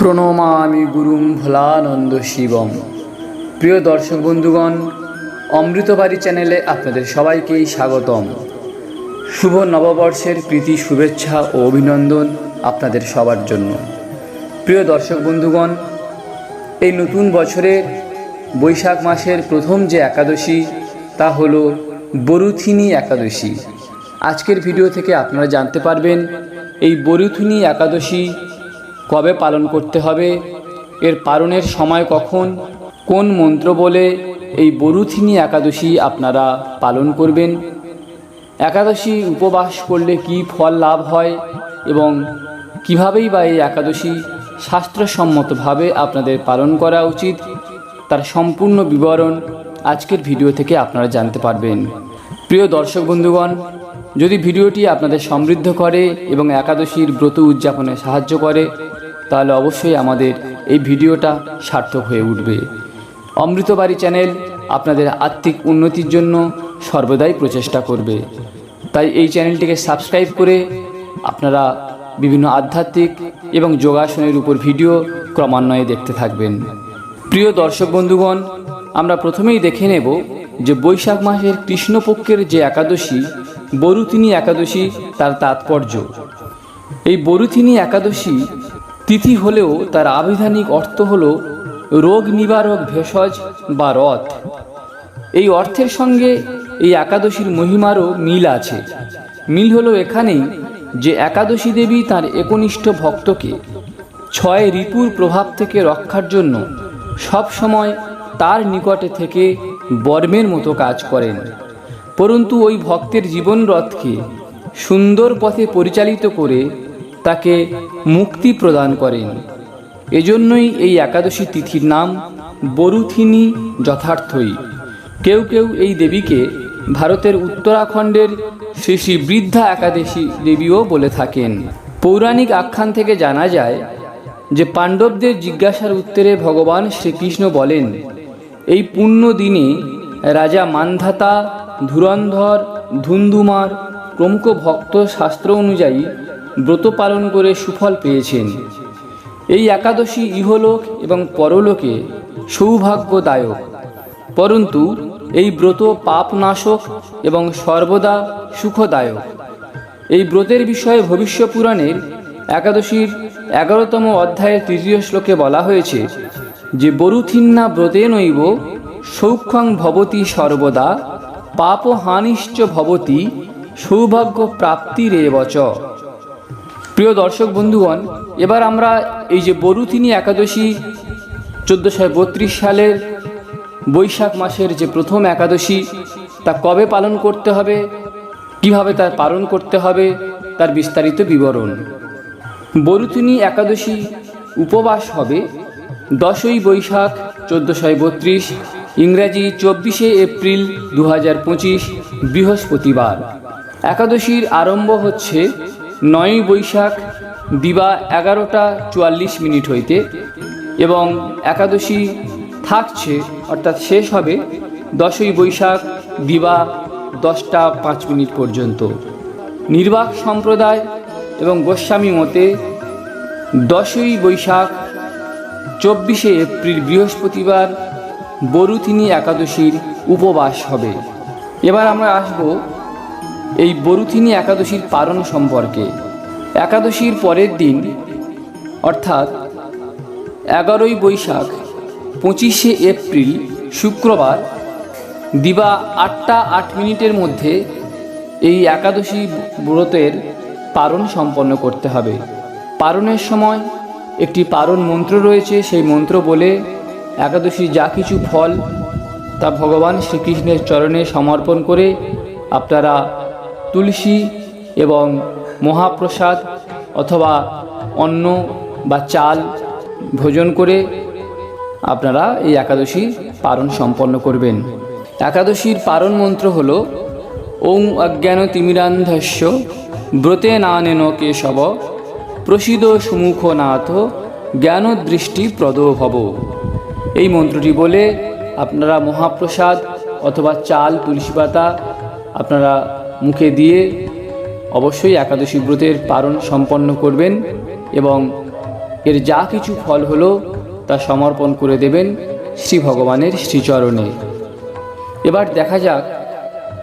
প্রণমামি গুরুম ভোলানন্দ শিবম। প্রিয় দর্শক বন্ধুগণ, অমৃতবাড়ি চ্যানেলে আপনাদের সবাইকেই স্বাগতম। শুভ নববর্ষের প্রীতি, শুভেচ্ছা ও অভিনন্দন আপনাদের সবার জন্য। প্রিয় দর্শক বন্ধুগণ, এই নতুন বছরের বৈশাখ মাসের প্রথম যে একাদশী, তা হল বরুথিনী একাদশী। আজকের ভিডিও থেকে আপনারা জানতে পারবেন, এই বরুথিনী একাদশী কবে পালন করতে হবে? এর পালনের সময় কখন? কোন মন্ত্র বলে এই বরুথিনী একাদশী আপনারা পালন করবেন? একাদশী উপবাস করলে কি ফল লাভ হয়? এবং কিভাবেই বা এই একাদশী শাস্ত্রসম্মতভাবে আপনাদের পালন করা উচিত? তার সম্পূর্ণ বিবরণ আজকের ভিডিও থেকে আপনারা জানতে পারবেন। প্রিয় দর্শক বন্ধুগণ, যদি ভিডিওটি আপনাদের সমৃদ্ধ করে এবং একাদশীর ব্রত উদযাপনে সাহায্য করে তাহলে অবশ্যই আমাদের এই ভিডিওটা সার্থক হয়ে উঠবে। অমৃতবাড়ি চ্যানেল আপনাদের আর্থিক উন্নতির জন্য সর্বদাই প্রচেষ্টা করবে। তাই এই চ্যানেলটিকে সাবস্ক্রাইব করে আপনারা বিভিন্ন আধ্যাত্মিক এবং যোগাসনের উপর ভিডিও ক্রমান্বয়ে দেখতে থাকবেন। প্রিয় দর্শক বন্ধুগণ, আমরা প্রথমেই দেখে নেব যে বৈশাখ মাসের কৃষ্ণপক্ষের যে একাদশী বরুতিনী একাদশী তার তাৎপর্য। এই বরুথিনী একাদশী তিথি হলেও তার আবিধানিক অর্থ হল রোগ নিবারক ভেষজ বা রথ। এই অর্থের সঙ্গে এই একাদশীর মহিমারও মিল আছে। মিল হলো এখানেই যে একাদশী দেবী তার একনিষ্ঠ ভক্তকে ছয় রিপুর প্রভাব থেকে রক্ষার জন্য সব সময় তার নিকটে থেকে বর্মের মতো কাজ করেন। পরন্তু ওই ভক্তের জীবন রথকে সুন্দর পথে পরিচালিত করে তাকে মুক্তি প্রদান করেন। এজন্যই এই একাদশী তিথির নাম বরুথিনী যথার্থই। কেউ কেউ এই দেবীকে ভারতের উত্তরাখণ্ডের শ্রী শ্রী বৃদ্ধা একাদশী দেবীও বলে থাকেন। পৌরাণিক আখ্যান থেকে জানা যায় যে পাণ্ডবদের জিজ্ঞাসার উত্তরে ভগবান শ্রীকৃষ্ণ বলেন, এই পুণ্য দিনে রাজা মানধাতা, ধুরন্ধর, ধুন্ধুমার প্রমুখ ভক্ত শাস্ত্র অনুযায়ী ব্রত পালন করে সুফল পেয়েছেন। এই একাদশী ইহলোক এবং পরলোকে সৌভাগ্যদায়ক। পরন্তু, এই ব্রত পাপনাশক এবং সর্বদা সুখদায়ক। এই ব্রতের বিষয়ে ভবিষ্য পুরাণের একাদশীর এগারোতম অধ্যায়ের তৃতীয় শ্লোকে বলা হয়েছে যে, বরুথিন্না ব্রতে নৈব সৌখ্যং ভবতি সর্বদা, পাপহানিশ্চ ভবতি সৌভাগ্য প্রাপ্তিরেবচ প্রিয় দর্শক বন্ধুগণ, এবার আমরা এই যে বরুথিনী একাদশী চোদ্দোশো বত্রিশ সালের বৈশাখ মাসের যে প্রথম একাদশী, তা কবে পালন করতে হবে? কীভাবে তার পালন করতে হবে? তার বিস্তারিত বিবরণ। বরুথিনী একাদশী উপবাস হবে দশই বৈশাখ চোদ্দোশো বত্রিশ, ইংরাজি চব্বিশে এপ্রিল দু হাজার পঁচিশ বৃহস্পতিবার। একাদশীর আরম্ভ হচ্ছে নয়ই বৈশাখ দিবা এগারোটা চুয়াল্লিশ মিনিট হইতে এবং একাদশী থাকছে, অর্থাৎ শেষ হবে দশই বৈশাখ দিবা দশটা পাঁচ মিনিট পর্যন্ত। নির্বাক সম্প্রদায় এবং গোস্বামী মতে দশই বৈশাখ চব্বিশে এপ্রিল বৃহস্পতিবার বরুথিনী একাদশীর উপবাস হবে। এবার আমরা আসব এই বরুথিনী একাদশীর পারণ সম্পর্কে। একাদশীর পরের দিন, অর্থাৎ এগারোই বৈশাখ, পঁচিশে এপ্রিল, শুক্রবার, দিবা আটটা আট মিনিটের মধ্যে এই একাদশী ব্রতের পারণ সম্পন্ন করতে হবে। পারণের সময় একটি পারণ মন্ত্র রয়েছে, সেই মন্ত্র বলে একাদশী যা কিছু ফল তা ভগবান শ্রীকৃষ্ণের চরণে সমর্পণ করে আপনারা তুলসী এবং মহাপ্রসাদ অথবা অন্ন বা চাল ভোজন করে আপনারা এই একাদশী পারণ সম্পন্ন করবেন। একাদশীর পারণ মন্ত্র হল, ওং অজ্ঞান তিমিরান্ধস্য ব্রতে নানেন কেশব প্রসিদ সুমুখ নাথ জ্ঞান দৃষ্টি প্রদ ভব। এই মন্ত্রটি বলে আপনারা মহাপ্রসাদ অথবা চাল, তুলসী পাতা আপনারা মুখে দিয়ে অবশ্যই একাদশী ব্রতের পারণ সম্পন্ন করবেন এবং এর যা কিছু ফল হলো তা সমর্পণ করে দেবেন শ্রী ভগবানের শ্রীচরণে। এবার দেখা যাক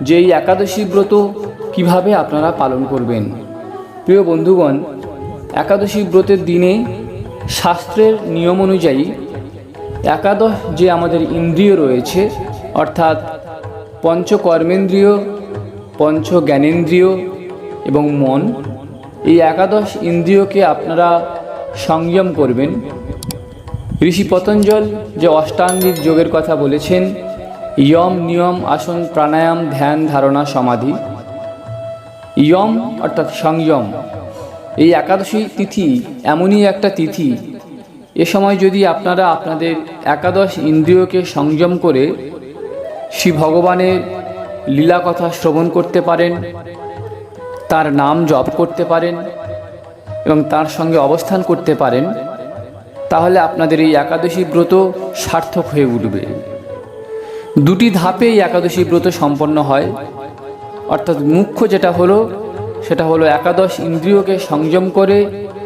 যে এই একাদশী ব্রত কীভাবে আপনারা পালন করবেন। প্রিয় বন্ধুগণ, একাদশী ব্রতের দিনে শাস্ত্রের নিয়ম অনুযায়ী একাদশ যে আমাদের ইন্দ্রিয় রয়েছে, অর্থাৎ পঞ্চকর্মেন্দ্রিয় পঞ্চ জ্ঞানেন্দ্রিয় এবং মন, এই একাদশ ইন্দ্রিয়কে আপনারা সংযম করবেন। ঋষি পতঞ্জল যে অষ্টাঙ্গিক যোগের কথা বলেছেন, ইয়ম নিয়ম আসন প্রাণায়াম ধ্যান ধারণা সমাধি। ইয়ম অর্থাৎ সংযম, এই একাদশী তিথি এমনই একটা তিথি। এ সময় যদি আপনারা আপনাদের একাদশ ইন্দ্রিয়কে সংযম করে শ্রী ভগবানের লীলা কথা শ্রবণ করতে পারেন, তার নাম জপ করতে পারেন এবং তার সঙ্গে অবস্থান করতে পারেন, তাহলে আপনাদের এই একাদশী ব্রত সার্থক হয়ে উঠবে। দুটি ধাপে এই একাদশী ব্রত সম্পন্ন হয়। অর্থাৎ মুখ্য যেটা হলো, সেটা হলো একাদশ ইন্দ্রিয়কে সংযম করে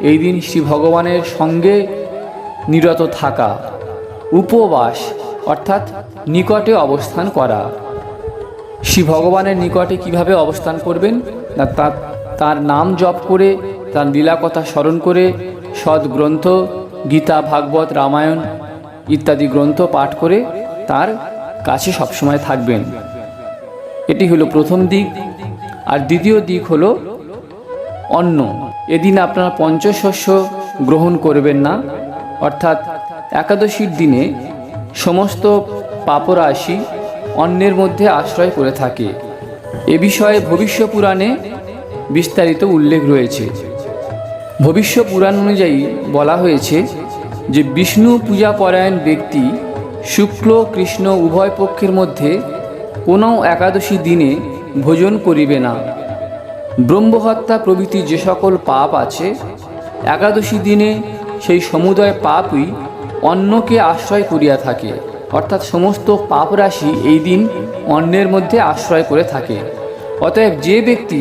এই দিন শ্রী ভগবানের সঙ্গে নিরত থাকা, উপবাস, অর্থাৎ নিকটে অবস্থান করা। শ্রী ভগবানের নিকটে কীভাবে অবস্থান করবেন? না তার তার নাম জপ করে, তার লীলা কথা স্মরণ করে সদ্গ্রন্থ গীতা, ভাগবত, রামায়ণ ইত্যাদি গ্রন্থ পাঠ করে তার কাছে সবসময় থাকবেন। এটি হলো প্রথম দিক। আর দ্বিতীয় দিক হলো অন্ন। এদিন আপনারা পঞ্চশস্য গ্রহণ করবেন না। অর্থাৎ একাদশীর দিনে সমস্ত পাপরাশি অন্নের মধ্যে আশ্রয় করে থাকে। এ বিষয়ে ভবিষ্য পুরাণে বিস্তারিত উল্লেখ রয়েছে। ভবিষ্য পুরাণ অনুযায়ী বলা হয়েছে যে বিষ্ণু পূজা পরায়ণ ব্যক্তি শুক্ল, কৃষ্ণ উভয় পক্ষের মধ্যে কোনো একাদশী দিনে ভোজন করিবে না। ব্রহ্মহত্যা প্রভৃতি যে সকল পাপ আছে, একাদশী দিনে সেই সমুদয় পাপই অন্যকে আশ্রয় করিয়া থাকে। অর্থাৎ সমস্ত পাপ রাশি এই দিন অন্নের মধ্যে আশ্রয় করে থাকে। অতএব যে ব্যক্তি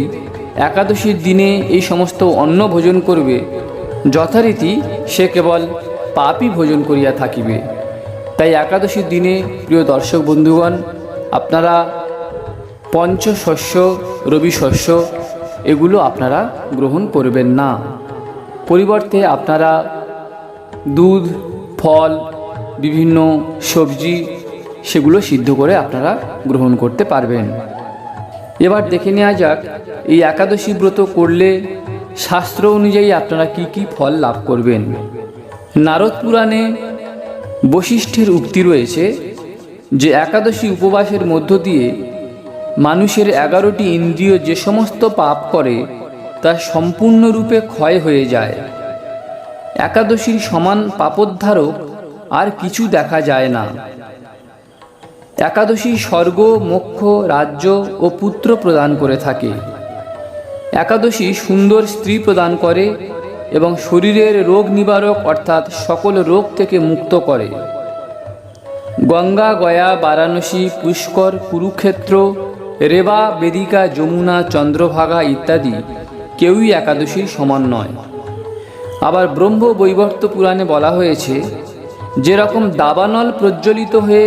একাদশীর দিনে এই সমস্ত অন্ন ভোজন করবে, যথারীতি সে কেবল পাপই ভোজন করিয়া থাকিবে। তাই একাদশীর দিনে, প্রিয় দর্শক বন্ধুগণ, আপনারা পঞ্চশস্য রবি শস্য, এগুলো আপনারা গ্রহণ করবেন না। পরিবর্তে আপনারা দুধ, ফল বিভিন্ন সবজি সেগুলো সিদ্ধ করে আপনারা গ্রহণ করতে পারবেন। এবার দেখে নেওয়া যাক, এই একাদশী ব্রত করলে শাস্ত্র অনুযায়ী আপনারা কি কি ফল লাভ করবেন? নারদ পুরাণে বশিষ্ঠের উক্তি রয়েছে যে, একাদশী উপবাসের মধ্য দিয়ে মানুষের এগারোটি ইন্দ্রিয় যে সমস্ত পাপ করে, তা সম্পূর্ণরূপে ক্ষয় হয়ে যায়। একাদশীর সমান পাপোদ্ধারক আর কিছু দেখা যায় না। একাদশী স্বর্গ, মোক্ষ, রাজ্য ও পুত্র প্রদান করে থাকে। একাদশী সুন্দর স্ত্রী প্রদান করে এবং শরীরের রোগ নিবারক অর্থাৎ সকল রোগ থেকে মুক্ত করে। গঙ্গা, গয়া, বারাণসী, পুষ্কর, কুরুক্ষেত্র, রেবা, বেদিকা, যমুনা, চন্দ্রভাগা ইত্যাদি কেউই একাদশীর সমান নয়। আবার ব্রহ্ম বৈবর্ত পুরাণে বলা হয়েছে যেরকম দাবানল প্রজ্বলিত হয়ে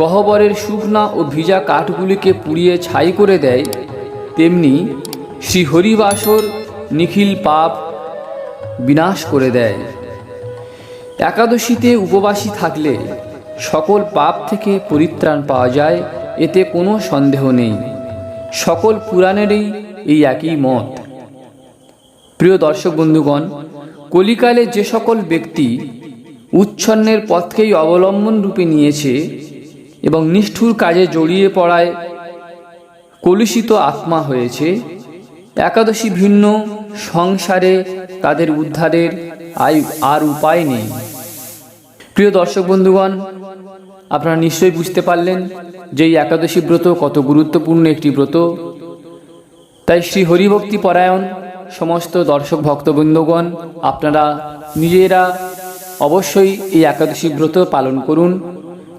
গহ্বরের শুকনা ও ভিজা কাঠগুলিকে পুড়িয়ে ছাই করে দেয়, তেমনি শ্রী হরিবাসর নিখিল পাপ বিনাশ করে দেয়। একাদশীতে উপবাসী থাকলে সকল পাপ থেকে পরিত্রাণ পাওয়া যায়, এতে কোনো সন্দেহ নেই। সকল পুরাণেরই এই একই মত। প্রিয় দর্শক বন্ধুগণ, কলিকালে যে সকল ব্যক্তি উচ্ছন্নের পথকেই অবলম্বন রূপে নিয়েছে এবং নিষ্ঠুর কাজে জড়িয়ে পড়ায় কলুষিত আত্মা হয়েছে। একাদশী ভিন্ন সংসারে তাদের উদ্ধারের আর উপায় নেই। প্রিয় দর্শক বন্ধুগণ, আপনারা নিশ্চয়ই বুঝতে পারলেন যে এই একাদশী ব্রত কত গুরুত্বপূর্ণ একটি ব্রত। তাই শ্রী হরিভক্তি পরায়ণ সমস্ত দর্শক ভক্তবৃন্দগণ, আপনারা নিজেরা অবশ্যই এই একাদশী ব্রত পালন করুন।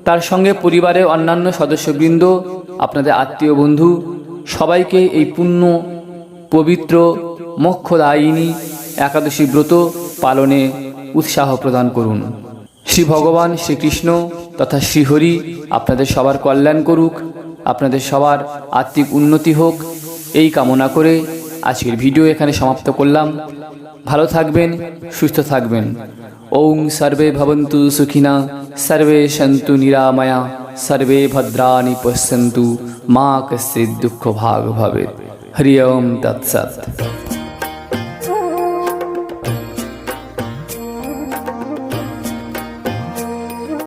তার সঙ্গে পরিবারের অন্যান্য সদস্যবৃন্দ, আপনাদের আত্মীয় বন্ধু, সবাইকে এই পুণ্য, পবিত্র, মোক্ষদায়িনী একাদশী ব্রত পালনে উৎসাহ প্রদান করুন। শ্রী ভগবান শ্রীকৃষ্ণ তথা শ্রীহরি আপনাদের সবার কল্যাণ করুক, আপনাদের সবার আত্মিক উন্নতি হোক। এই কামনা করে আজকের ভিডিও এখানে সমাপ্ত করলাম। ভালো থাকবেন, সুস্থ থাকবেন। ওং সর্বে ভবন্তু সুখিনা, সর্বে সন্তু নিরাময়া, সর্বে ভদ্রাণী পশ্যন্তু, মা কশ্চিৎ দুঃখ ভাগ ভবে। হরি ওম তৎসৎ।